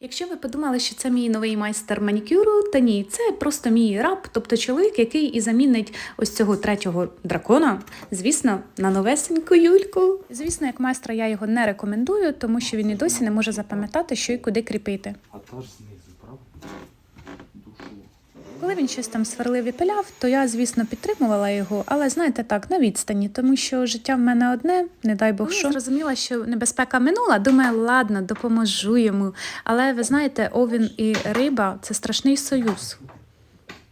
Якщо ви подумали, що це мій новий майстер манікюру, то ні, це просто мій раб, тобто чоловік, який і замінить ось цього третього дракона, звісно, на новесеньку Юльку. Звісно, як майстра я його не рекомендую, тому що він і досі не може запам'ятати, що і куди кріпити. А то ж знизу, правда? Він щось там сверлив і пиляв, то я, звісно, підтримувала його, але знаєте так, на відстані, тому що життя в мене одне, не дай Бог що. Я зрозуміла, що небезпека минула. Думаю, ладно, допоможу йому. Але ви знаєте, овін і риба це страшний союз.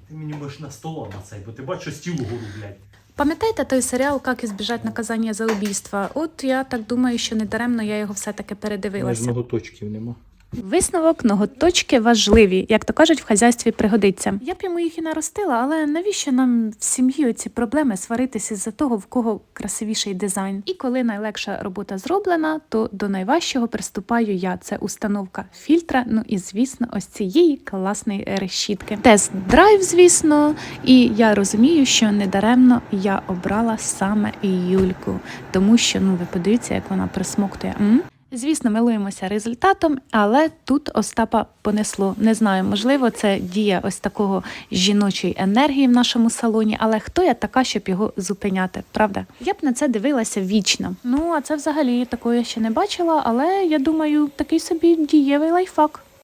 Ти мені можеш на стола на цей, бо ти бачиш стіл гору, блядь. Пам'ятаєте той серіал «Як ізбіжать наказання за убійство? От я так думаю, що недаремно я його все-таки передивилася. ноготочків нема. Висновок ноготочки важливі, як то кажуть, в хазяйстві пригодиться. Я б йому їх і наростила, але навіщо нам в сім'ї ці проблеми сваритися з-за того, в кого красивіший дизайн? І коли найлегша робота зроблена, то до найважчого приступаю я. Це установка фільтра. Ну і звісно, ось цієї класної решітки. Тест драйв, звісно, і я розумію, що недаремно я обрала саме Юльку, тому що ну ви подивіться, як вона присмоктує. М? Звісно, милуємося результатом, але тут Остапа понесло. Не знаю, можливо, це дія ось такого жіночої енергії в нашому салоні, але хто я така, щоб його зупиняти, правда? Я б на це дивилася вічно. Ну, а це взагалі такого я ще не бачила, але я думаю, такий собі дієвий лайфхак.